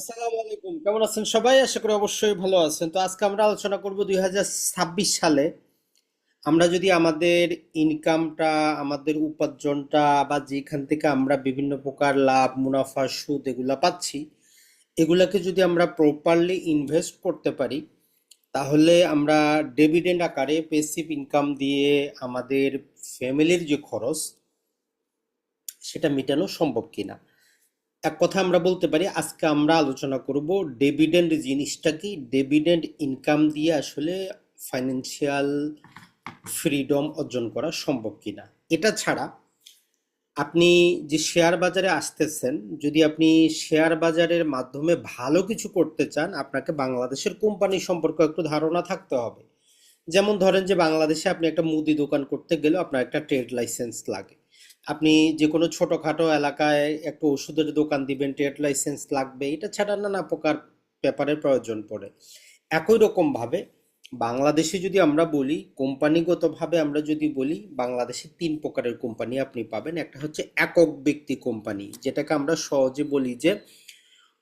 আসসালামু আলাইকুম। কেমন আছেন সবাই? আশা করি অবশ্যই ভালো আছেন। তো আজকে আমরা আলোচনা করব দুই হাজার ছাব্বিশ সালে। আমরা যদি আমাদের ইনকামটা আমাদের উপার্জনটা বা যেখান থেকে আমরা বিভিন্ন প্রকার লাভ, মুনাফা, সুদ এগুলা পাচ্ছি, এগুলাকে যদি আমরা প্রপারলি ইনভেস্ট করতে পারি, তাহলে আমরা ডিভিডেন্ড আকারে পেসিভ ইনকাম দিয়ে আমাদের ফ্যামিলির যে খরচ, সেটা মেটানো সম্ভব কিনা? এক কথা আমরা বলতে পারি, আজকে আমরা আলোচনা করব ডেভিডেন্ড জিনিসটা কি? ডেভিডেন্ড ইনকাম দিয়ে আসলে ফাইন্যান্সিয়াল ফ্রিডম অর্জন করা সম্ভব কিনা? এটা ছাড়া আপনি যে শেয়ার বাজারে আসতেছেন, যদি আপনি শেয়ার বাজারের মাধ্যমে ভালো কিছু করতে চান, আপনাকে বাংলাদেশের কোম্পানি সম্পর্কে একটু ধারণা থাকতে হবে। যেমন ধরেন যে বাংলাদেশে আপনি একটা মুদি দোকান করতে গেলে আপনার একটা ট্রেড লাইসেন্স লাগে। আপনি যে কোনো ছোটোখাটো এলাকায় একটা ওষুধের দোকান দিবেন, ট্রেড লাইসেন্স লাগবে, এটা ছাড়া নানা প্রকার পেপারের প্রয়োজন পড়ে। একই রকমভাবে বাংলাদেশে যদি আমরা বলি, কোম্পানিগতভাবে আমরা যদি বলি, বাংলাদেশে তিন প্রকারের কোম্পানি আপনি পাবেন। একটা হচ্ছে একক ব্যক্তি কোম্পানি, যেটাকে আমরা সহজে বলি যে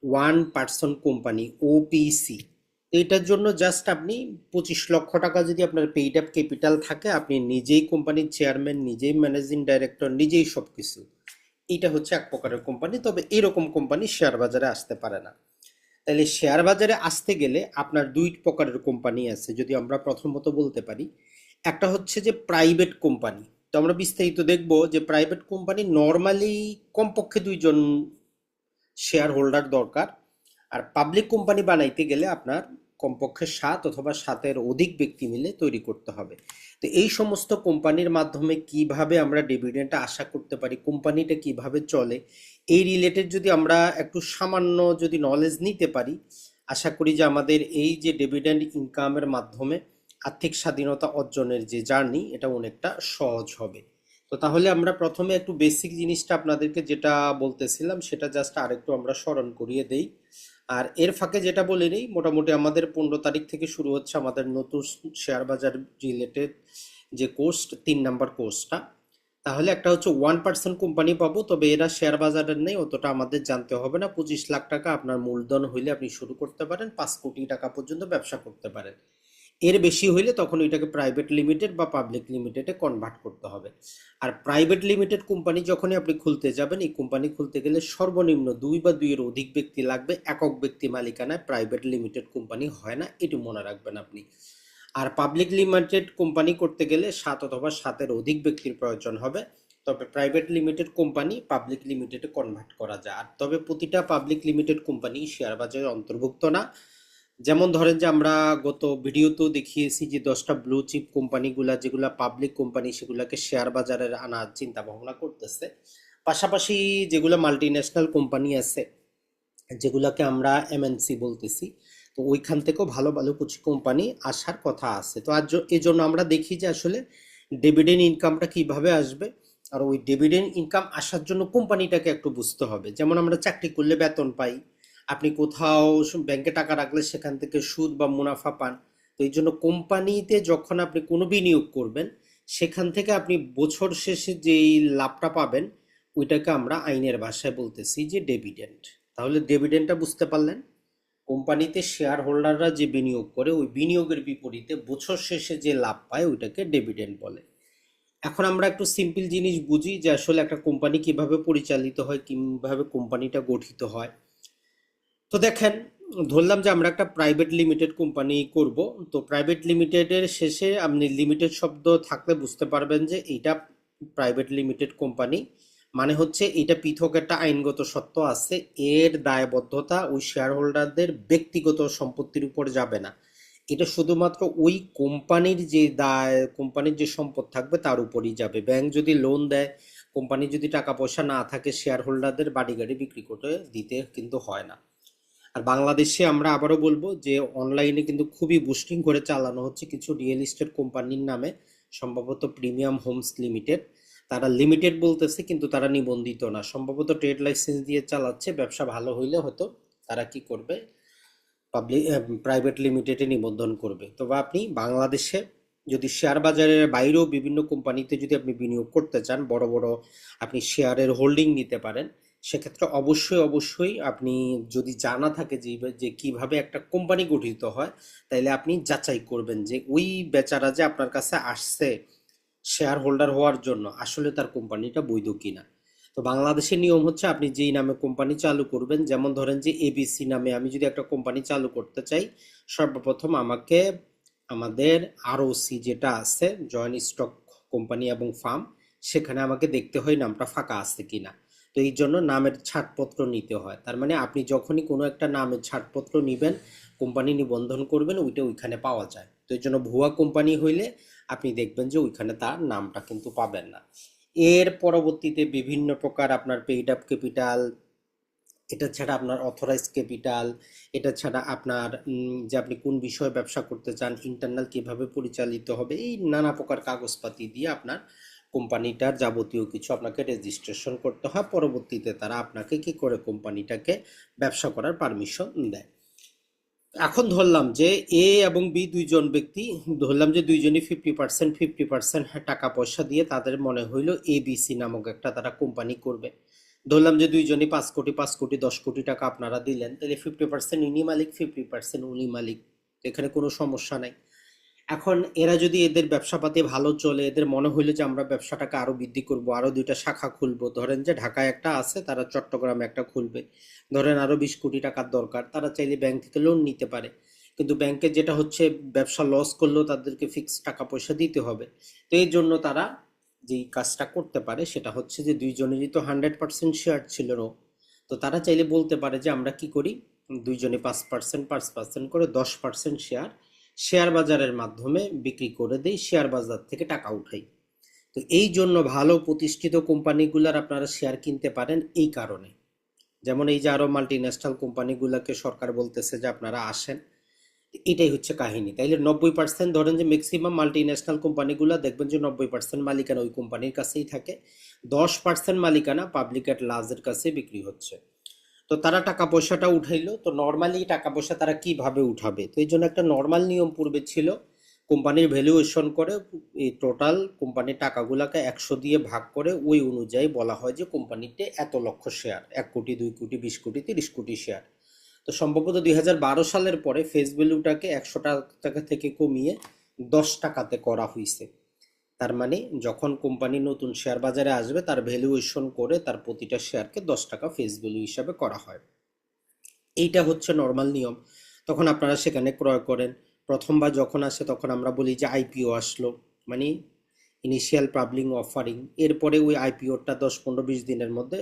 ওয়ান পার্সন কোম্পানি ওপিসি এটার জন্য জাস্ট আপনি পঁচিশ লক্ষ টাকা যদি আপনার পেইড আপ ক্যাপিটাল থাকে, আপনি নিজেই কোম্পানির চেয়ারম্যান নিজেই ম্যানেজিং ডাইরেক্টর নিজেই সব কিছু এটা হচ্ছে এক প্রকারের কোম্পানি তবে এরকম কোম্পানি শেয়ার বাজারে আসতে পারে না। তাহলে শেয়ার বাজারে আসতে গেলে আপনার দুই প্রকারের কোম্পানি আছে, যদি আমরা প্রথমত বলতে পারি। একটা হচ্ছে যে প্রাইভেট কোম্পানি তো আমরা বিস্তারিত দেখব যে প্রাইভেট কোম্পানি নর্মালি কমপক্ষে দুইজন শেয়ার হোল্ডার দরকার। আর পাবলিক কোম্পানি বানাইতে গেলে আপনার কমপক্ষে সাত অথবা সাতের অধিক ব্যক্তি মিলে তৈরি করতে হবে। তো এই সমস্ত কোম্পানির মাধ্যমে কীভাবে আমরা ডিভিডেন্ডটা আশা করতে পারি কোম্পানিটা কীভাবে চলে, এই রিলেটেড যদি আমরা একটু সামান্য যদি নলেজ নিতে পারি, আশা করি যে আমাদের এই যে ডিভিডেন্ড ইনকামের মাধ্যমে আর্থিক স্বাধীনতা অর্জনের যে জার্নি এটা অনেকটা সহজ হবে। তো তাহলে আমরা প্রথমে একটু বেসিক জিনিসটা আপনাদেরকে যেটা বলতেছিলাম, সেটা জাস্ট আরেকটু আমরা স্মরণ করিয়ে দেই। আর এর ফাঁকে যেটা বলে নিই, মোটামুটি আমাদের পনেরো তারিখ থেকে শুরু হচ্ছে আমাদের নতুন শেয়ার বাজার রিলেটেড যে কোর্স তিন নাম্বার কোর্সটা তাহলে একটা হচ্ছে ওয়ান পার্সেন্ট কোম্পানি পাবো, তবে এরা শেয়ার বাজারের নেই, অতটা আমাদের জানতে হবে না। পঁচিশ লাখ টাকা আপনার মূলধন হইলে আপনি শুরু করতে পারেন, পাঁচ কোটি টাকা পর্যন্ত ব্যবসা করতে পারেন। এর বেশি হইলে তখন ওইটাকে প্রাইভেট লিমিটেড বা পাবলিক লিমিটেডে কনভার্ট করতে হবে। আর প্রাইভেট লিমিটেড কোম্পানি যখনই আপনি খুলতে যাবেন, এই কোম্পানি খুলতে গেলে সর্বনিম্ন দুই বা দুইয়ের অধিক ব্যক্তি লাগবে, একক ব্যক্তি মালিকানায় প্রাইভেট লিমিটেড কোম্পানি হয় না, এটি মনে রাখবেন আপনি। আর পাবলিক লিমিটেড কোম্পানি করতে গেলে সাত অথবা সাতের অধিক ব্যক্তির প্রয়োজন হবে, তবে প্রাইভেট লিমিটেড কোম্পানি পাবলিক লিমিটেডে কনভার্ট করা যায়। আর তবে প্রতিটা পাবলিক লিমিটেড কোম্পানি শেয়ার বাজারে অন্তর্ভুক্ত না যেমন ধরেন যে আমরা গত ভিডিওতেও দেখিয়েছি যে দশটা ব্লু চিপ কোম্পানিগুলা যেগুলা পাবলিক কোম্পানি সেগুলাকে শেয়ার বাজারে আনার চিন্তা ভাবনা করতেছে। পাশাপাশি যেগুলো মাল্টি ন্যাশনাল কোম্পানি আছে, যেগুলাকে আমরা এমএনসি বলতেছি, তো ওইখান থেকেও ভালো ভালো কিছু কোম্পানি আসার কথা আছে। তো আজ এই জন্য আমরা দেখি যে আসলে ডিভিডেন্ড ইনকামটা কীভাবে আসবে, আর ওই ডিভিডেন্ড ইনকাম আসার জন্য কোম্পানিটাকে একটু বুঝতে হবে। যেমন আমরা চাকরি করলে বেতন পাই আপনি কোথাও ব্যাংকে টাকা রাখলে সেখান থেকে সুদ বা মুনাফা পান। তো এই জন্য কোম্পানিতে যখন আপনি কোনো বিনিয়োগ করবেন, সেখান থেকে আপনি বছর শেষে যেই লাভটা পাবেন, ওইটাকে আমরা আইনের ভাষায় বলতেছি যে ডেভিডেন্ট তাহলে ডেভিডেন্টটা বুঝতে পারলেন? কোম্পানিতে শেয়ার হোল্ডাররা যে বিনিয়োগ করে, ওই বিনিয়োগের বিপরীতে বছর শেষে যে লাভ পায়, ওইটাকে ডেভিডেন্ট বলে। এখন আমরা একটু সিম্পল জিনিস বুঝি যে আসলে একটা কোম্পানি কীভাবে পরিচালিত হয়, কীভাবে কোম্পানিটা গঠিত হয়। তো দেখেন, ধরলাম যে আমরা একটা প্রাইভেট লিমিটেড কোম্পানি করব। তো প্রাইভেট লিমিটেডের শেষে আপনি লিমিটেড শব্দ থাকলে বুঝতে পারবেন যে এটা প্রাইভেট লিমিটেড কোম্পানি মানে হচ্ছে এটা পৃথক একটা আইনগত সত্য আছে। এর দায়বদ্ধতা ওই শেয়ার হোল্ডারদের ব্যক্তিগত সম্পত্তির উপর যাবে না। এটা শুধুমাত্র ওই কোম্পানির যে দায় কোম্পানির যে সম্পদ থাকবে তার উপরই যাবে। ব্যাংক যদি লোন দেয় কোম্পানি যদি টাকা পয়সা না থাকে শেয়ার হোল্ডারদের বাড়ি গাড়ি বিক্রি করে দিতে কিন্তু হয় না। আর বাংলাদেশে আমরা আবারও বলব যে অনলাইনে কিন্তু খুবই বুস্টিং করে চালানো হচ্ছে কিছু রিয়েল ইস্টেট কোম্পানির নামে, সম্ভবত প্রিমিয়াম হোমস লিমিটেড তারা লিমিটেড বলতেছে, কিন্তু তারা নিবন্ধিত না। সম্ভবত ট্রেড লাইসেন্স দিয়ে চালাচ্ছে, ব্যবসা ভালো হইলে হয়তো তারা কি করবে? পাবলিক প্রাইভেট লিমিটেডে নিবন্ধন করবে। তবে আপনি বাংলাদেশে যদি শেয়ার বাজারের বাইরেও বিভিন্ন কোম্পানিতে যদি আপনি বিনিয়োগ করতে চান, বড় বড় আপনি শেয়ারের হোল্ডিং নিতে পারেন। সেক্ষেত্রে অবশ্যই অবশ্যই আপনি যদি জানা থাকে যে যে কীভাবে একটা কোম্পানি গঠিত হয়, তাইলে আপনি যাচাই করবেন যে ওই বেচারা যে আপনার কাছে আসছে শেয়ার হোল্ডার হওয়ার জন্য, আসলে তার কোম্পানিটা বৈধ কিনা। তো বাংলাদেশের নিয়ম হচ্ছে আপনি যেই নামে কোম্পানি চালু করবেন, যেমন ধরেন যে এবিসি নামে আমি যদি একটা কোম্পানি চালু করতে চাই, সর্বপ্রথম আমাকে আমাদের আরওসি যেটা আছে জয়েন্ট স্টক কোম্পানি এবং ফার্ম সেখানে আমাকে দেখতে হয় নামটা ফাঁকা আছে কিনা। তো এই জন্য নামের ছাড়পত্র নিতে হয়। তার মানে আপনি যখনই কোনো একটা নামের ছাড়পত্র নিবেন, কোম্পানি নিবন্ধন করবেন, ওইটা ওইখানে পাওয়া যায়। তো এই জন্য ভুয়া কোম্পানি হইলে আপনি দেখবেন যে ওইখানে তার নামটা কিন্তু পাবেন না। এর পরবর্তীতে বিভিন্ন প্রকার আপনার পেইড আপ ক্যাপিটাল এটা ছাড়া আপনার অথরাইজ ক্যাপিটাল এটা ছাড়া আপনার যে আপনি কোন বিষয়ে ব্যবসা করতে চান ইন্টারনাল কীভাবে পরিচালিত হবে, এই নানা প্রকার কাগজপাতি দিয়ে আপনার কোম্পানিটার যাবতীয় কিছু আপনাকে রেজিস্ট্রেশন করতে হয়, পরবর্তীতে তারা আপনাকে কি করে কোম্পানিটাকে ব্যবসা করার পারমিশন দেয়। এখন ধরলাম যে এ এবং বি দুইজন ব্যক্তি, ধরলাম যে দুইজনই ফিফটি পার্সেন্ট ফিফটি পার্সেন্ট টাকা পয়সা দিয়ে তাদের মনে হইল এবিসি নামক একটা তারা কোম্পানি করবে। ধরলাম যে দুইজনই পাঁচ কোটি পাঁচ কোটি, দশ কোটি টাকা আপনারা দিলেন, তাহলে ফিফটি পার্সেন্ট ইনি মালিক ফিফটি পার্সেন্ট উনি মালিক, এখানে কোনো সমস্যা নাই। এখন এরা যদি এদের ব্যবসাপাতি ভালো চলে, এদের মনে হইল যে আমরা ব্যবসাটাকে আরও বৃদ্ধি করব, আরও দুইটা শাখা খুলবো। ধরেন যে ঢাকায় একটা আছে, তারা চট্টগ্রামে একটা খুলবে। ধরেন আরও বিশ কোটি টাকার দরকার, তারা চাইলে ব্যাংক থেকে লোন নিতে পারে। কিন্তু ব্যাংকে যেটা হচ্ছে, ব্যবসা লস করলেও তাদেরকে ফিক্স টাকা পয়সা দিতে হবে। তো এই জন্য তারা যেই কাজটা করতে পারে, সেটা হচ্ছে যে দুইজনেরই তো হান্ড্রেড পার্সেন্ট শেয়ার ছিল না তো তারা চাইলে বলতে পারে যে আমরা কি করি, দুইজনে পাঁচ পার্সেন্ট পাঁচ পার্সেন্ট করে দশ পার্সেন্ট শেয়ার শেয়ার বাজারের মাধ্যমে বিক্রি করে দেই, শেয়ার বাজার থেকে টাকা উঠাই। তো এই জন্য ভালো প্রতিষ্ঠিত কোম্পানিগুলোর আপনারা শেয়ার কিনতে পারেন এই কারণে। যেমন এই যে আরও মাল্টি ন্যাশনাল কোম্পানিগুলোকে সরকার বলতেছে যে আপনারা আসেন, এটাই হচ্ছে কাহিনী। তাইলে নব্বই পার্সেন্ট ধরেন যে ম্যাক্সিমাম মাল্টি ন্যাশনাল কোম্পানিগুলো দেখবেন যে নব্বই পার্সেন্ট মালিকানা ওই কোম্পানির কাছেই থাকে, দশ পার্সেন্ট মালিকানা পাবলিক অ্যাট লার্জের কাছে বিক্রি হচ্ছে। তো তারা টাকা পয়সাটা উঠাইলো। তো নর্মালি টাকা পয়সা তারা কীভাবে উঠাবে? তো এই জন্য একটা নর্মাল নিয়ম পূর্বে ছিল, কোম্পানির ভ্যালুয়েশন করে, এই টোটাল কোম্পানির টাকাগুলোকে একশো দিয়ে ভাগ করে ওই অনুযায়ী বলা হয় যে কোম্পানিতে এত লক্ষ শেয়ার এক কোটি, দুই কোটি, বিশ কোটি, তিরিশ কোটি শেয়ার তো সম্ভবত দুই হাজার বারো সালের পরে ফেস ভ্যালুটাকে একশো টাকা থেকে কমিয়ে দশ টাকাতে করা হয়েছে তার মানে যখন কোম্পানি নতুন শেয়ার বাজারে আসবে, তার ভ্যালুয়েশন করে তার প্রতিটা শেয়ারকে দশ টাকা ফেস ভ্যালু হিসাবে করা হয়। এইটা হচ্ছে নর্মাল নিয়ম। তখন আপনারা সেখানে ক্রয় করেন। প্রথমবার যখন আসে, তখন আমরা বলি যে আইপিও আসলো। মানে ইনিশিয়াল পাবলিক অফারিং এরপরে ওই আইপিওটা দশ, পনেরো, বিশ দিনের মধ্যে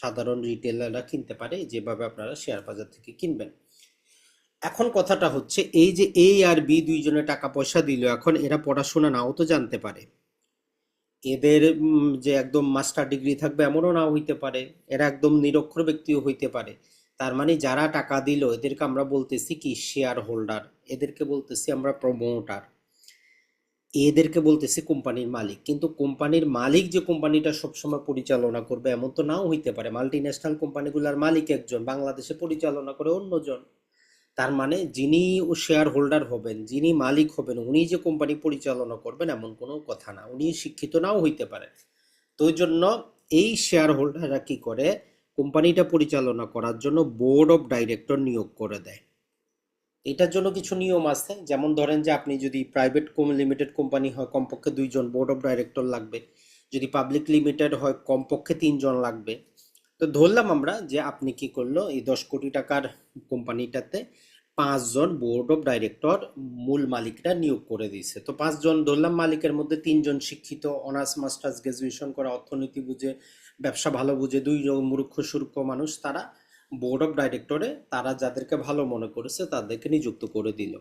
সাধারণ রিটেলাররা কিনতে পারে, যেভাবে আপনারা শেয়ার বাজার থেকে কিনবেন। এখন কথাটা হচ্ছে, এই যে এ আর বি দুইজনে টাকা পয়সা দিল, এখন এরা পড়াশোনা নাও তো জানতে পারে। এদের যে একদম মাস্টার ডিগ্রি থাকবে এমনও নাও হইতে পারে। এরা একদম নিরক্ষর ব্যক্তিও হইতে পারে। তার মানে যারা টাকা দিল, এদেরকে আমরা বলতেছি কি? শেয়ার হোল্ডার এদেরকে বলতেছি আমরা প্রমোটার এদেরকে বলতেছি কোম্পানির মালিক। কিন্তু কোম্পানির মালিক যে কোম্পানিটা সবসময় পরিচালনা করবে, এমন তো নাও হইতে পারে। মাল্টি ন্যাশনাল কোম্পানিগুলোর মালিক একজন, বাংলাদেশে পরিচালনা করে অন্যজন। তার মানে যিনি শেয়ার হোল্ডার হবেন, যিনি মালিক হবেন, উনি যে কোম্পানি পরিচালনা করবেন এমন কোনো কথা না। উনি শিক্ষিত নাও হইতে পারে। তো জন্য এই শেয়ার হোল্ডাররা কি করে? কোম্পানিটা পরিচালনা করার জন্য বোর্ড অফ ডাইরেক্টর নিয়োগ করে দেয়। এটার জন্য কিছু নিয়ম আছে। যেমন ধরেন যে আপনি যদি প্রাইভেট লিমিটেড কোম্পানি হয়, কমপক্ষে দুইজন বোর্ড অফ ডাইরেক্টর লাগবে। যদি পাবলিক লিমিটেড হয়, কমপক্ষে তিনজন লাগবে। তো ধরলাম আমরা যে আপনি কি করল, এই দশ কোটি টাকার কোম্পানিটাতে পাঁচজন বোর্ড অফ ডাইরেক্টর মূল মালিকরা নিয়োগ করে দিয়েছে। তো পাঁচজন ধরলাম, মালিকের মধ্যে তিনজন শিক্ষিত অনার্স মাস্টার্স গ্রাজুয়েশন করা, অর্থনীতি বুঝে, ব্যবসা ভালো বুঝে দুইজন মূর্খ, সুরক্ষ মানুষ, তারা বোর্ড অফ ডাইরেক্টরে তারা যাদেরকে ভালো মনে করেছে, তাদেরকে নিযুক্ত করে দিল।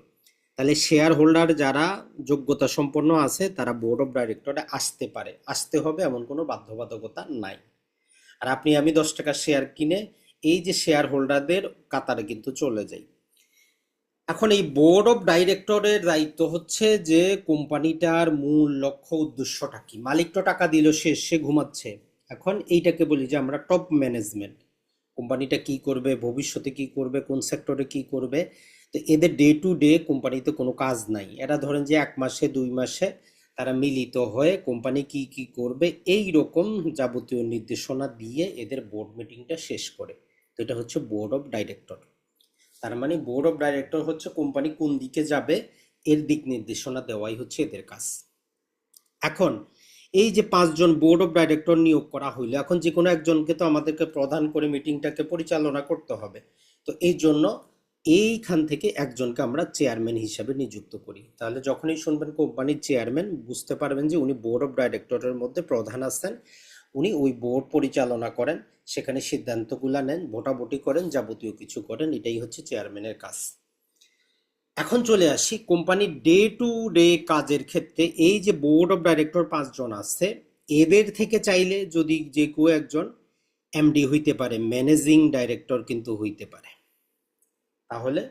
তাহলে শেয়ার হোল্ডার যারা যোগ্যতা সম্পন্ন আছে, তারা বোর্ড অফ ডাইরেক্টরে আসতে পারে। আসতে হবে এমন কোনো বাধ্যবাধকতা নাই। আর আপনি, আমি দশ টাকা শেয়ার কিনে, এই যে শেয়ার হোল্ডারদের কাতারে কিন্তু চলে যাই। এখন এই বোর্ড অফ ডাইরেক্টরের দায়িত্ব হচ্ছে যে কোম্পানিটার মূল লক্ষ্য উদ্দেশ্যটা কি। মালিক তো টাকা দিল, সে সে ঘুমাচ্ছে। এখন এইটাকে বলি যে আমরা টপ ম্যানেজমেন্ট কোম্পানিটা কি করবে, ভবিষ্যতে কি করবে, কোন সেক্টরে কি করবে। তো এদের ডে টু ডে কোম্পানিতে কোনো কাজ নাই। এরা ধরেন যে এক মাসে, দুই মাসে তারা মিলিত হয়ে কোম্পানি কি কি করবে এই রকম যাবতীয় নির্দেশনা দিয়ে এদের বোর্ড মিটিংটা শেষ করে। তো এটা হচ্ছে বোর্ড অফ ডাইরেক্টর তার মানে বোর্ড অফ ডাইরেক্টর হচ্ছে কোম্পানি কোন দিকে যাবে, এর দিক নির্দেশনা দেওয়াই হচ্ছে এদের কাজ। এখন, এই যে পাঁচজন বোর্ড অফ ডাইরেক্টর নিয়োগ করা হইল, এখন যে কোনো একজনকে তো আমাদেরকে প্রধান করে মিটিংটাকে পরিচালনা করতে হবে। তো এই জন্য এইখান থেকে একজনকে আমরা চেয়ারম্যান হিসাবে নিযুক্ত করি। তাহলে যখনই শুনবেন কোম্পানির চেয়ারম্যান বুঝতে পারবেন যে উনি বোর্ড অফ ডাইরেক্টরের মধ্যে প্রধান আছেন, উনি ওই বোর্ড পরিচালনা করেন। সেখানে সিদ্ধান্তগুলো নেন ভোটাভুটি করেন, যাবতীয় কিছু করেন, এটাই হচ্ছে চেয়ারম্যানের কাজ। এখন চলে আসি কোম্পানির ডে টু ডে কাজের ক্ষেত্রে। এই যে বোর্ড অফ ডাইরেক্টর পাঁচজন আছে, এদের থেকে চাইলে যদি যে কেউ একজন এমডি হইতে পারে, ম্যানেজিং ডাইরেক্টর কিন্তু হইতে পারে। তাহলে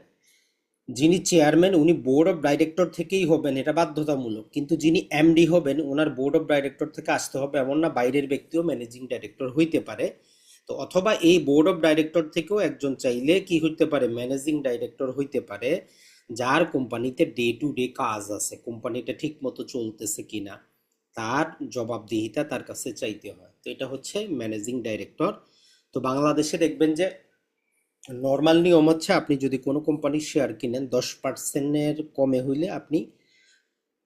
যিনি চেয়ারম্যান, উনি বোর্ড অফ ডাইরেক্টর থেকেই হবেন, এটা বাধ্যতামূলক। কিন্তু যিনি এমডি হবেন, ওনার বোর্ড অফ ডাইরেক্টর থেকে আসতে হবে, এমন না, বাইরের ব্যক্তিও ম্যানেজিং ডাইরেক্টর হইতে পারে। তো অথবা এই বোর্ড অফ ডাইরেক্টর থেকেও একজন চাইলে কি হইতে পারে ম্যানেজিং ডাইরেক্টর হইতে পারে, যার কোম্পানিতে ডে টু ডে কাজ আছে, কোম্পানিটা ঠিক মতো চলতেছে কিনা, তার জবাবদিহিতা তার কাছে চাইতে হয়। তো এটা হচ্ছে ম্যানেজিং ডাইরেক্টর তো বাংলাদেশে দেখবেন যে নর্মাল নিয়ম হচ্ছে আপনি যদি কোনো কোম্পানির শেয়ার কিনেন, দশ পার্সেন্টের কমে হইলে আপনি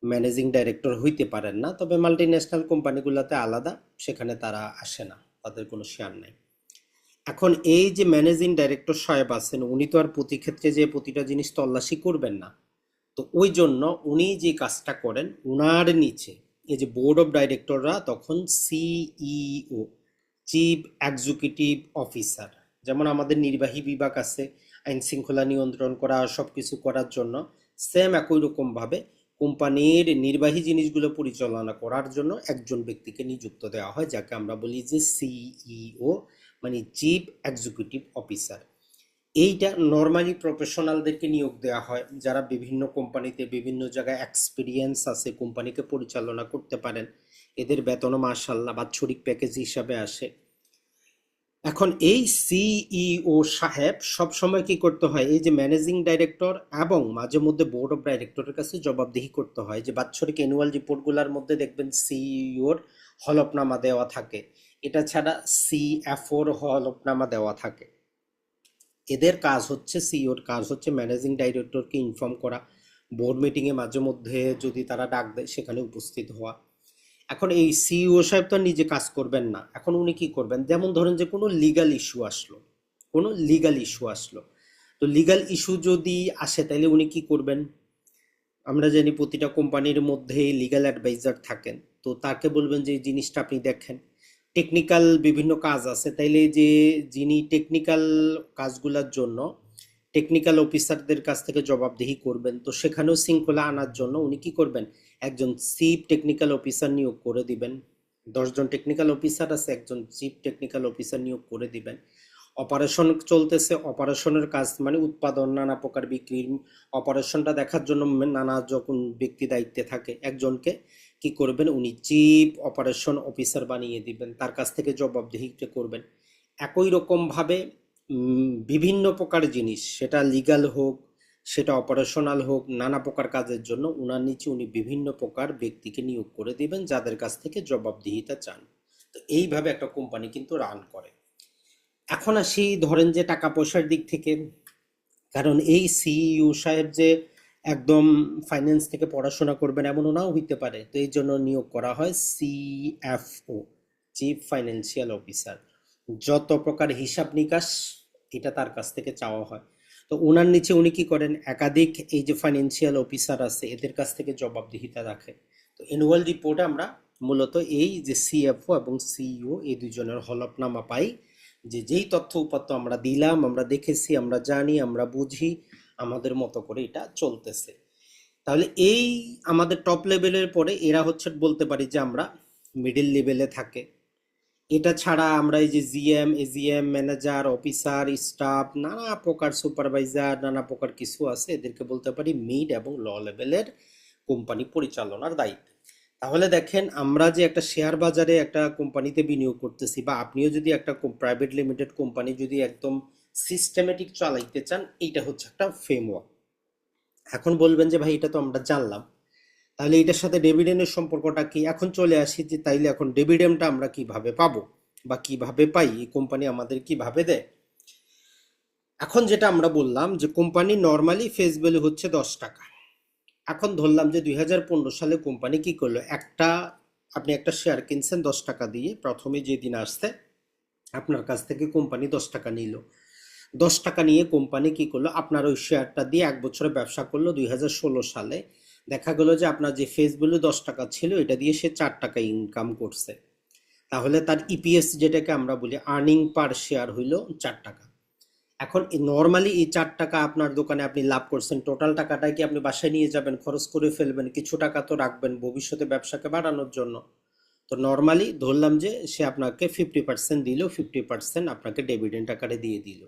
ম্যানেজিং ডাইরেক্টর হইতে পারেন না। তবে মাল্টি ন্যাশনাল কোম্পানিগুলোতে আলাদা, সেখানে তারা আসে না, তাদের কোনো শেয়ার নাই। এখন এই যে ম্যানেজিং ডাইরেক্টর সাহেব আছেন, উনি তো আর প্রতি ক্ষেত্রে যে প্রতিটা জিনিস তল্লাশি করবেন না। তো ওই জন্য উনি যে কাজটা করেন, উনার নিচে এই যে বোর্ড অফ ডাইরেক্টররা তখন সিইও, চিফ এক্সিকিউটিভ অফিসার। যেমন আমাদের নির্বাহী বিভাগ আছে, আইন শৃঙ্খলা নিয়ন্ত্রণ করা সব কিছু করার জন্য সেম একই রকমভাবে কোম্পানির নির্বাহী জিনিসগুলো পরিচালনা করার জন্য একজন ব্যক্তিকে নিযুক্ত দেওয়া হয়, যাকে আমরা বলি যে সিইও। মানে চিফ এক্সিকিউটিভ অফিসার। এইটা নর্মালি প্রফেশনালদেরকে নিয়োগ দেওয়া হয়। যারা বিভিন্ন কোম্পানিতে, বিভিন্ন জায়গায় এক্সপিরিয়েন্স আছে, কোম্পানিকে পরিচালনা করতে পারেন। এদের বেতনও মাসাল্লাহ বাৎসরিক প্যাকেজ হিসাবে আসে। এখন এই সিইও সাহেব সব সময় কি করতে হয়? এই যে ম্যানেজিং ডাইরেক্টর এবং মাঝে মধ্যে বোর্ড অফ ডাইরেক্টরের কাছে জবাবদিহি করতে হয়। যে বাৎসরিক অ্যানুয়াল রিপোর্টগুলোর মধ্যে দেখবেন সিইওর হলফনামা দেওয়া থাকে। এটা ছাড়া সি সিএফওর হলফনামা দেওয়া থাকে। এদের কাজ হচ্ছে সিইওর কাজ হচ্ছে ম্যানেজিং ডাইরেক্টরকে ইনফর্ম করা। বোর্ড মিটিংয়ে মাঝে মধ্যে যদি তারা ডাক দেয়, সেখানে উপস্থিত হওয়া। এখন এই সিইও সাহেব তো নিজে কাজ করবেন না। এখন উনি কি করবেন? যেমন ধরেন যে কোনো লিগাল ইস্যু আসলো, কোনো লিগাল ইস্যু আসলো। তো লিগাল ইস্যু যদি আসে তাহলে উনি কি করবেন? আমরা জানি প্রতিটা কোম্পানির মধ্যে লিগাল অ্যাডভাইজার থাকেন। তো তাকে বলবেন যে, এই জিনিসটা আপনি দেখেন। টেকনিক্যাল বিভিন্ন কাজ আছে, তাইলে যে যিনি টেকনিক্যাল কাজগুলোর জন্য টেকনিক্যাল অফিসারদের কাছ থেকে জবাবদিহি করবেন, তো সেখানেও শৃঙ্খলা আনার জন্য উনি কি করবেন? একজন চিফ টেকনিক্যাল অফিসার নিয়োগ করে দিবেন, দশজন টেকনিক্যাল অফিসার আছে, একজন চিফ টেকনিক্যাল অফিসার নিয়োগ করে দিবেন। অপারেশন চলতেছে অপারেশনের কাজ মানে উৎপাদন, নানা প্রকার বিক্রির অপারেশনটা দেখার জন্য নানা যখন ব্যক্তি দায়িত্বে থাকে, একজনকে কি করবেন? উনি চিফ অপারেশন অফিসার বানিয়ে দিবেন, তার কাছ থেকে জবাবদিহিটা করবেন। একই রকমভাবে বিভিন্ন প্রকার জিনিস, সেটা লিগাল হোক, সেটা অপারেশনাল হোক, নানা প্রকার কাজের জন্য উনার নিচে উনি বিভিন্ন প্রকার ব্যক্তিকে নিয়োগ করে দিবেন, যাদের কাছ থেকে জবাবদিহিতা চান। তো এইভাবে একটা কোম্পানি কিন্তু রান করে। এখন আসি, ধরেন যে টাকা পয়সার দিক থেকে। কারণ এই সিইও সাহেব যে একদম ফাইন্যান্স থেকে পড়াশোনা করবেন এমনও নাও হইতে পারে। তো এই জন্য নিয়োগ করা হয় সিএফও চিফ ফাইন্যান্সিয়াল অফিসার যত প্রকার হিসাব নিকাশ, এটা তার কাছ থেকে চাওয়া হয়। তো ওনার নিচে উনি কি করেন? একাধিক এই যে ফাইন্যান্সিয়াল অফিসার আছে, এদের কাছ থেকে জবাবদিহিতা রাখে। তো অ্যানুয়াল রিপোর্টে আমরা মূলত এই যে সিএফও এবং সিইও এই দুজনের হলফনামা পাই। যে যেই তথ্য উপাত্ত আমরা দিলাম, আমরা দেখেছি, আমরা জানি, আমরা বুঝি আমাদের মতো করে এটা চলতেছে। তাহলে এই আমাদের টপ লেভেলের পরে এরা হচ্ছে বলতে পারি যে আমরা মিডিল লেভেলে থাকে। এটা ছাড়া আমরা এই যে GM AGM manager officer staff নানা প্রকার সুপারভাইজার নানা প্রকার কিছু আছে এদেরকে বলতে পারি মিড এবং ল লেভেলের কোম্পানি পরিচালনার দায়িত্ব। তাহলে দেখেন আমরা যে একটা শেয়ার বাজারে একটা কোম্পানিতে বিনিয়োগ করতেছি বা আপনিও যদি একটা প্রাইভেট লিমিটেড কোম্পানি যদি একদম সিস্টেমেটিক চালাইতে চান, এইটা হচ্ছে একটা ফ্রেমওয়ার্ক এখন বলবেন যে, ভাই, এটা তো আমরা জানলাম। তাহলে এটার সাথে ডিভিডেন্ডের সম্পর্কটা কি? এখন চলে আসি যে, তাইলে এখন ডিভিডেন্ডটা আমরা কীভাবে পাবো বা কীভাবে পাই? এই কোম্পানি আমাদের কীভাবে দেয়? এখন যেটা আমরা বললাম যে কোম্পানি নর্মালি ফেস ভ্যালু হচ্ছে দশ টাকা। এখন ধরলাম যে, দুই হাজার পনেরো সালে কোম্পানি কি করল? একটা, আপনি একটা শেয়ার কিনছেন দশ টাকা দিয়ে, প্রথমে যেদিন আসতে আপনার কাছ থেকে কোম্পানি দশ টাকা নিল। দশ টাকা নিয়ে কোম্পানি কি করল? আপনার ওই শেয়ারটা দিয়ে এক বছরে ব্যবসা করল দুই হাজার ষোলো সালে। দেখা গেলো যে আপনার যে ফেস ভ্যালু দশ টাকা ছিল, এটা দিয়ে সে চার টাকা ইনকাম করছে। তাহলে তার ইপিএস যেটাকে আমরা বলি আর্নিং পার শেয়ার হইল চার টাকা। এখন নর্মালি এই চার টাকা আপনার দোকানে আপনি লাভ করছেন টোটাল টাকাটা কি আপনি বাসায় নিয়ে যাবেন, খরচ করে ফেলবেন, কিছু টাকা তো রাখবেন ভবিষ্যতে ব্যবসাকে বাড়ানোর জন্য। তো নর্মালি ধরলাম যে সে আপনাকে ফিফটি পার্সেন্ট দিল ফিফটি পার্সেন্ট আপনাকে ডেভিডেন্ট আকারে দিয়ে দিল।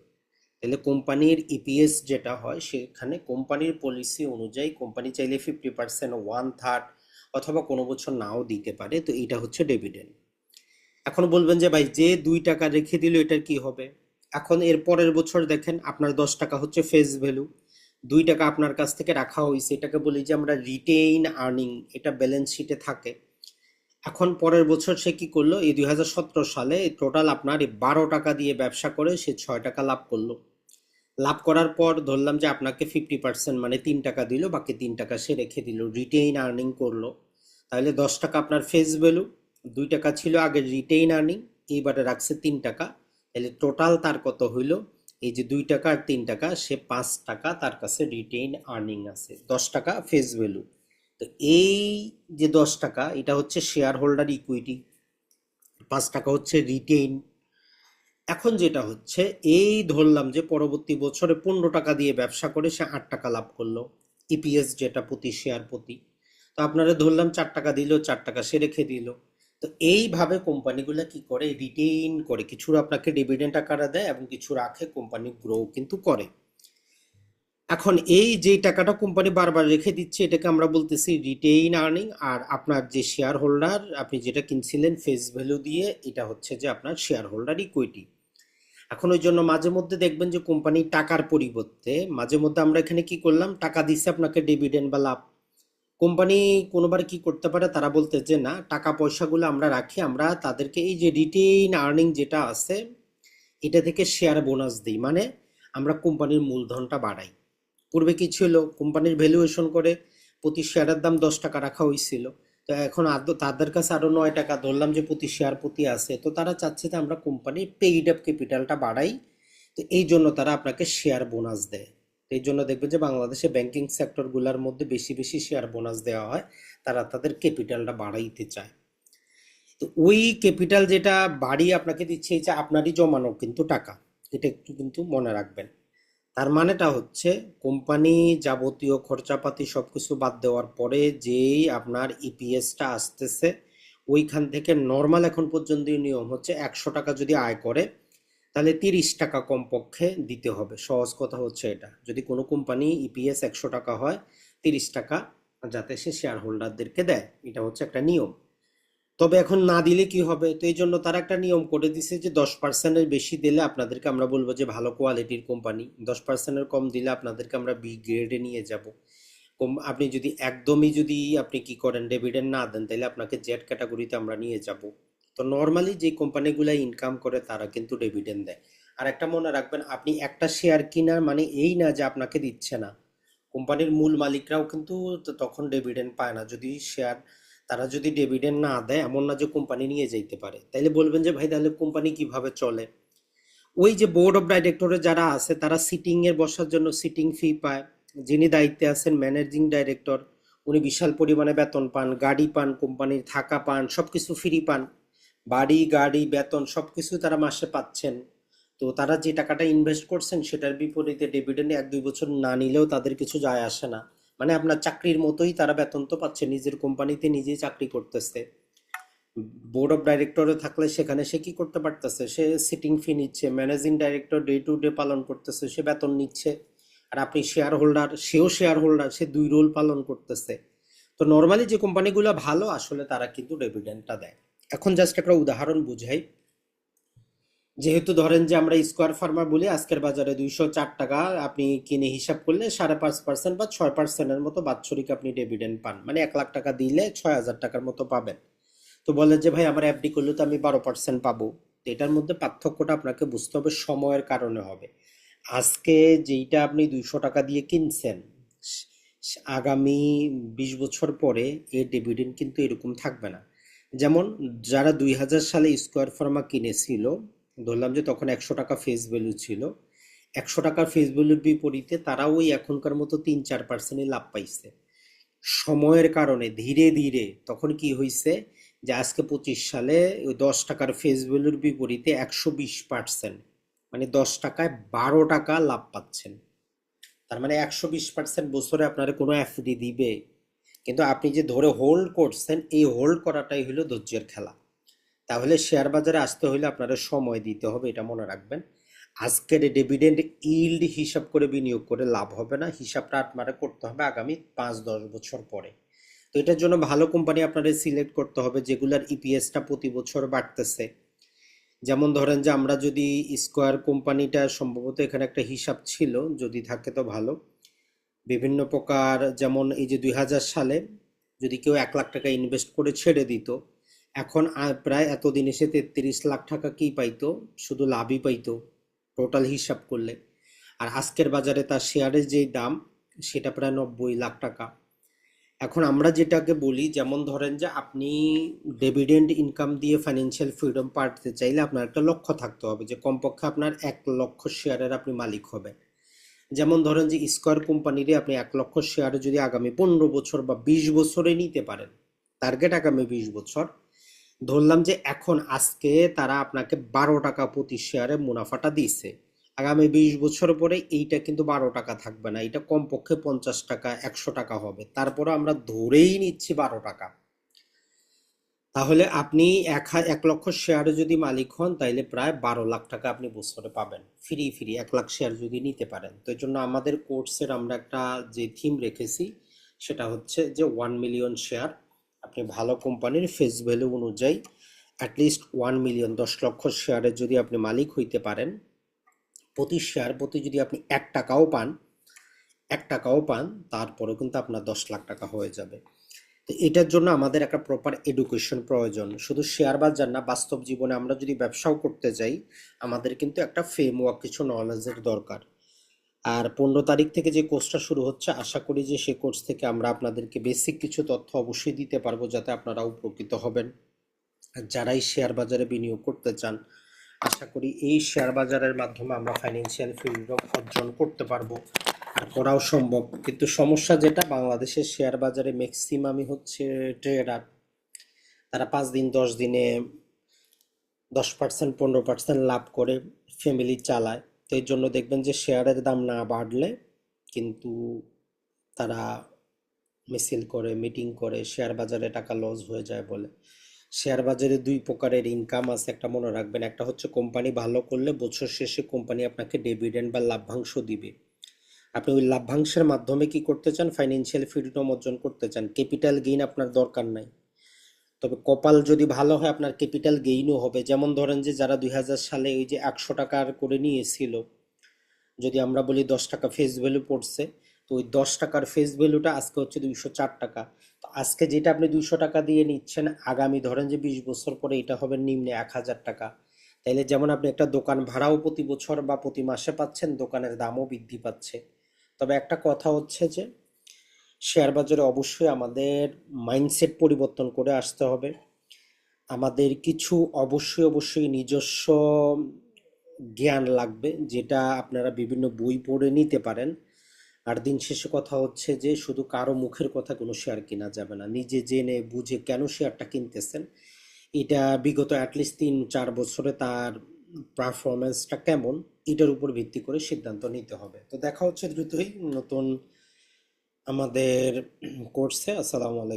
তাহলে কোম্পানির ইপিএস যেটা হয়, সেখানে কোম্পানির পলিসি অনুযায়ী কোম্পানি চাইলে ফিফটি পার্সেন্ট ওয়ান থার্ড অথবা কোনো বছর নাও দিতে পারে। তো এটা হচ্ছে ডেভিডেন্ড এখন বলবেন যে, ভাই, যে দুই টাকা রেখে দিল এটার কি হবে? এখন এর পরের বছর দেখেন, আপনার দশ টাকা হচ্ছে ফেস ভ্যালু দুই টাকা আপনার কাছ থেকে রাখা হয়েছে। এটাকে বলি যে, আমরা রিটেইন আর্নিং এটা ব্যালেন্স শিটে থাকে। এখন পরের বছর সে কি করল? এই দুই হাজার সতেরো সালে টোটাল আপনার এই বারো টাকা দিয়ে ব্যবসা করে সে ছয় টাকা লাভ করল। লাভ করার পর ধরলাম যে আপনাকে ফিফটি পার্সেন্ট মানে তিন টাকা দিল, বাকি তিন টাকা সে রেখে দিল রিটেইন আর্নিং করল। তাহলে দশ টাকা আপনার ফেস ভ্যালু দুই টাকা ছিল আগে রিটেইন আর্নিং এইবারে রাখছে তিন টাকা। তাহলে টোটাল তার কত হইল? এই যে দুই টাকা আর তিন টাকা, সে পাঁচ টাকা তার কাছে রিটেইন আর্নিং আছে, দশ টাকা ফেস ভ্যালু তো এই যে দশ টাকা, এটা হচ্ছে শেয়ার হোল্ডার ইকুইটি পাঁচ টাকা হচ্ছে রিটেইন এখন যেটা হচ্ছে, এই ধরলাম যে পরবর্তী বছরে পনেরো টাকা দিয়ে ব্যবসা করে সে আট টাকা লাভ করল ইপিএস যেটা প্রতি শেয়ার প্রতি। তো আপনারা ধরলাম চার টাকা দিল, চার টাকা সে রেখে দিল। তো এইভাবে কোম্পানিগুলো কি করে? রিটেইন করে। কিছু আপনাকে ডিভিডেন্ট আকারে দেয় এবং কিছু রাখে কোম্পানি গ্রো কিন্তু করে। এখন এই যে টাকাটা কোম্পানি বারবার রেখে দিচ্ছে, এটাকে আমরা বলতেছি রিটেইন আর্নিং আর আপনার যে শেয়ার হোল্ডার আপনি যেটা কিনছিলেন ফেস ভ্যালু দিয়ে, এটা হচ্ছে যে আপনার শেয়ার হোল্ডার ইকুইটি এখন ওই জন্য মাঝে মধ্যে দেখবেন যে কোম্পানি টাকার পরিবর্তে, মাঝে মধ্যে আমরা এখানে কি করলাম, টাকা দিচ্ছে আপনাকে ডিভিডেন্ড বা লাভ। কোম্পানি কোনোবার কি করতে পারে, তারা বলতে যে না, টাকা পয়সাগুলো আমরা রাখি, আমরা তাদেরকে এই যে রিটেইন আর্নিং যেটা আছে, এটা থেকে শেয়ার বোনাস দিই। মানে আমরা কোম্পানির মূলধনটা বাড়াই। পূর্বে কি ছিল? কোম্পানির ভ্যালুয়েশন করে প্রতি শেয়ারের দাম দশ টাকা রাখা হয়েছিল তো এখন তাদের কাছে আরও নয় টাকা। ধরলাম যে প্রতি শেয়ার প্রতি আছে। তো তারা চাচ্ছে যে আমরা কোম্পানির পেইড আপ ক্যাপিটালটা বাড়াই। তো এই জন্য তারা আপনাকে শেয়ার বোনাস দেয়। তো এই জন্য দেখবেন যে বাংলাদেশে ব্যাংকিং সেক্টরগুলোর মধ্যে বেশি বেশি শেয়ার বোনাস দেওয়া হয়। তারা তাদের ক্যাপিটালটা বাড়াইতে চায়। তো ওই ক্যাপিটাল যেটা বাড়িয়ে আপনাকে দিচ্ছে যে আপনারই জমানো কিন্তু টাকা। এটা একটু কিন্তু মনে রাখবেন। তার মানেটা হচ্ছে কোম্পানি যাবতীয় খরচাপাতি সব কিছু বাদ দেওয়ার পরে যেই আপনার ইপিএসটা আসতেছে, ওইখান থেকে নর্মাল এখন পর্যন্ত নিয়ম হচ্ছে একশো টাকা যদি আয় করে, তাহলে তিরিশ টাকা কমপক্ষে দিতে হবে। সহজ কথা হচ্ছে এটা। যদি কোনো কোম্পানি ইপিএস একশো টাকা হয়, তিরিশ টাকা, যাতে সে শেয়ার হোল্ডারদেরকে দেয়। এটা হচ্ছে একটা নিয়ম। তবে এখন না দিলে কি হবে? তো এই জন্য তারা একটা নিয়ম করে দিছে যে দশ পার্সেন্টের বেশি দিলে আপনাদেরকে আমরা বলব যে ভালো কোয়ালিটির কোম্পানি দশ পার্সেন্টের কম দিলে আপনাদেরকে আমরা বি গ্রেডে নিয়ে যাব। আপনি যদি একদমই যদি আপনি কি করেন ডেভিডেন্ড না দেন, তাহলে আপনাকে জেড ক্যাটাগরিতে আমরা নিয়ে যাব। তো নর্মালি যে কোম্পানিগুলো ইনকাম করে, তারা কিন্তু ডেভিডেন্ড দেয়। আর একটা মনে রাখবেন, আপনি একটা শেয়ার কিনার মানে এই না যে আপনাকে দিচ্ছে না। কোম্পানির মূল মালিকরাও কিন্তু তখন ডেভিডেন্ড পায় না। যদি শেয়ার তারা যদি ডিভিডেন্ড না দেয়, এমন না যে কোম্পানি নিয়ে যেতে পারে। তাইলে বলবেন যে, ভাই, তাহলে কোম্পানি কীভাবে চলে? ওই যে বোর্ড অফ ডাইরেক্টরে যারা আছে, তারা সিটিং এর বসার জন্য সিটিং ফি পায়। যিনি দায়িত্বে আছেন ম্যানেজিং ডাইরেক্টর উনি বিশাল পরিমাণে বেতন পান, গাড়ি পান, কোম্পানির থাকা পান, সবকিছু ফ্রি পান। বাড়ি, গাড়ি, বেতন সব সবকিছু তারা মাসে পাচ্ছেন। তো তারা যে টাকাটা ইনভেস্ট করছেন, সেটার বিপরীতে ডিভিডেন্ড এক দুই বছর না নিলেও তাদের কিছু যায় আসে না। মানে আপনার চাকরির মতোই তারা বেতন তো পাচ্ছে, নিজের কোম্পানিতে নিজেই চাকরি করতেছে। বোর্ড অফ ডাইরেক্টরে থাকলে সেখানে সে কি করতে পারতেছে? সে সিটিং ফি নিচ্ছে managing director day to day পালন করতেছে, সে বেতন নিচ্ছে। আর আপনি শেয়ার হোল্ডার সেও শেয়ার হোল্ডার সে দুই রোল পালন করতেছে। তো নর্মালি যে কোম্পানিগুলো ভালো, আসলে তারা কিন্তু ডেভিডেন্টটা দেয়। এখন জাস্ট একটা উদাহরণ বুঝাই। যেহেতু ধরেন যে আমরা স্কোয়ার ফার্মার বলি, আজকের বাজারে দুইশো চার টাকা আপনি কিনে হিসাব করলে সাড়ে পাঁচ পার্সেন্ট বা ছয় পার্সেন্টের মতো বাৎসরিক আপনি ডিভিডেন্ড পান। মানে এক লাখ টাকা দিলে ছয় হাজার টাকার মতো পাবেন। তো বলে যে, ভাই, আমার এফডি করলে তো আমি বারো পার্সেন্ট পাবো। এটার মধ্যে পার্থক্যটা আপনাকে বুঝতে হবে, সময়ের কারণে হবে। আজকে যেইটা আপনি দুইশো টাকা দিয়ে কিনছেন, আগামী বিশ বছর পরে এর ডিভিডেন্ড কিন্তু এরকম থাকবে না। যেমন যারা দুই হাজার সালে স্কোয়ার ফার্মা কিনেছিল ধরলাম যে তখন একশো টাকা ফেস ভ্যালু ছিল। একশো টাকার ফেস ভ্যালুর বিপরীতে তারা ওই এখনকার মতো তিন চার পার্সেন্টই লাভ পাইছে। সময়ের কারণে ধীরে ধীরে তখন কি হয়েছে যে আজকে পঁচিশ সালে ওই দশ টাকার ফেস ভ্যালুর বিপরীতে একশো বিশ পার্সেন্ট মানে দশ টাকায় বারো টাকা লাভ পাচ্ছেন। তার মানে একশো বিশ পার্সেন্ট বছরে আপনার কোনো এফডি দিবে। কিন্তু আপনি যে ধরে হোল্ড করছেন, এই হোল্ড করাটাই হলো ধৈর্যের খেলা। তাহলে শেয়ার বাজারে আসতে হলে আপনারা সময় দিতে হবে, এটা মনে রাখবেন। আজকের ডিভিডেন্ড ইল্ড হিসাব করে বিনিয়োগ করে লাভ হবে না, হিসাবটা আপনারা করতে হবে আগামী পাঁচ, দশ বছর পরে। তো এটার জন্য ভালো কোম্পানি আপনাদের সিলেক্ট করতে হবে, যেগুলার ইপিএসটা প্রতি বছর বাড়তেছে। যেমন ধরেন যে আমরা যদি স্কোয়ার কোম্পানিটা সম্ভবত এখানে একটা হিসাব ছিল, যদি থাকে তো ভালো। বিভিন্ন প্রকার, যেমন এই যে দুই হাজার সালে যদি কেউ এক লাখ টাকা ইনভেস্ট করে ছেড়ে দিত এখন প্রায় এতদিন এসে তেত্রিশ লাখ টাকা কি পাইতো? শুধু লাভই পাইতো টোটাল হিসাব করলে। আর আজকের বাজারে তার শেয়ারের যেই দাম, সেটা প্রায় নব্বই লাখ টাকা। এখন আমরা যেটাকে বলি, যেমন ধরেন যে আপনি ডেভিডেন্ড ইনকাম দিয়ে ফাইন্যান্সিয়াল ফ্রিডম পাঠাতে চাইলে আপনার একটা লক্ষ্য থাকতে হবে যে কমপক্ষে আপনার এক লক্ষ শেয়ারের আপনি মালিক হবেন। যেমন ধরেন যে স্কোয়ার কোম্পানিরে আপনি এক লক্ষ শেয়ারে যদি আগামী পনেরো বছর বা বিশ বছরে নিতে পারেন টার্গেট আগামী বিশ বছর ধরলাম যে এখন আজকে তারা আপনাকে বারো টাকা প্রতি শেয়ারে মুনাফাটা দিয়েছে। আগামী বিশ বছর পরে এইটা কিন্তু বারো টাকা থাকবে না এটা কমপক্ষে পঞ্চাশ টাকা, একশো টাকা হবে। তারপরে আমরা ধরেই নিচ্ছি বারো টাকা। তাহলে আপনি এক এক লক্ষ শেয়ারে যদি মালিক হন, তাইলে প্রায় বারো লাখ টাকা আপনি বছরে পাবেন। ফ্রি ফ্রি এক লাখ শেয়ার যদি নিতে পারেন। তো এই জন্য আমাদের কোর্সের আমরা একটা যে থিম রেখেছি, সেটা হচ্ছে যে ওয়ান মিলিয়ন শেয়ার আপনি ভালো কোম্পানির ফেস ভ্যালু অনুযায়ী অ্যাটলিস্ট ওয়ান মিলিয়ন দশ লক্ষ শেয়ারের যদি আপনি মালিক হইতে পারেন, প্রতি শেয়ার প্রতি যদি আপনি এক টাকাও পান, এক টাকাও পান, তারপরেও কিন্তু আপনার দশ লাখ টাকা হয়ে যাবে। তো এটার জন্য আমাদের একটা প্রপার এডুকেশন প্রয়োজন। শুধু শেয়ার বাজার না, বাস্তব জীবনে আমরা যদি ব্যবসাও করতে যাই, আমাদের কিন্তু একটা ফ্রেমওয়ার্ক কিছু নলেজের দরকার। আর পনেরো তারিখ থেকে যে কোর্সটা শুরু হচ্ছে, আশা করি যে সেই কোর্স থেকে আমরা আপনাদেরকে বেসিক কিছু তথ্য অবশ্যই দিতে পারব যাতে আপনারা উপকৃত হবেন। আর যারাই শেয়ার বাজারে বিনিয়োগ করতে চান, আশা করি এই শেয়ার বাজারের মাধ্যমে আমরা ফাইন্যান্সিয়াল ফ্রিডম অর্জন করতে পারব। আর করাও সম্ভব। কিন্তু সমস্যা যেটা, বাংলাদেশের শেয়ার বাজারে ম্যাক্সিমামই হচ্ছে ট্রেডার তারা পাঁচ দিন, দশ দিনে দশ পার্সেন্ট পনেরো পার্সেন্ট লাভ করে ফ্যামিলি চালায়। তো এর জন্য দেখবেন যে শেয়ারের দাম না বাড়লে কিন্তু তারা মিছিল করে মিটিং করে শেয়ার বাজারে টাকা লস হয়ে যায় বলে। শেয়ার বাজারে দুই প্রকারের ইনকাম আছে একটা মনে রাখবেন, একটা হচ্ছে কোম্পানি ভালো করলে বছর শেষে কোম্পানি আপনাকে ডিভিডেন্ড বা লাভ্যাংশ দিবে। আপনি ওই লাভ্যাংশের মাধ্যমে কি করতে চান? ফাইন্যান্সিয়াল ফ্রিডম অর্জন করতে চান। ক্যাপিটাল গেইন আপনার দরকার নাই। তবে কপাল যদি ভালো হয়, আপনার ক্যাপিটাল গেইনও হবে। যেমন ধরেন যে, যারা দুই হাজার সালে ওই যে একশো টাকার করে নিয়েছিল, যদি আমরা বলি দশ টাকা ফেস ভ্যালু পড়ছে, তো ওই দশ টাকার ফেস ভ্যালুটা আজকে হচ্ছে দুইশো চার টাকা। তো আজকে যেটা আপনি দুইশো টাকা দিয়ে নিচ্ছেন, আগামী ধরেন যে বিশ বছর পরে এটা হবে নিম্নে এক হাজার টাকা। তাইলে যেমন আপনি একটা দোকান ভাড়াও প্রতি বছর বা প্রতি মাসে পাচ্ছেন, দোকানের দামও বৃদ্ধি পাচ্ছে। তবে একটা কথা হচ্ছে যে শেয়ার বাজারে অবশ্যই আমাদের মাইন্ডসেট পরিবর্তন করে আসতে হবে। আমাদের কিছু অবশ্যই অবশ্যই নিজস্ব জ্ঞান লাগবে, যেটা আপনারা বিভিন্ন বই পড়ে নিতে পারেন। আর দিন শেষে কথা হচ্ছে যে, শুধু কারও মুখের কথা কোনো শেয়ার কেনা যাবে না। নিজে জেনে বুঝে কেন শেয়ারটা কিনতেছেন? এটা বিগত অ্যাটলিস্ট তিন, চার বছরে তার পারফরমেন্সটা কেমন? এটার উপর ভিত্তি করে সিদ্ধান্ত নিতে হবে। তো দেখা হচ্ছে দ্রুতই নতুন আমাদের কোর্সে আসসালামু আলাইকুম।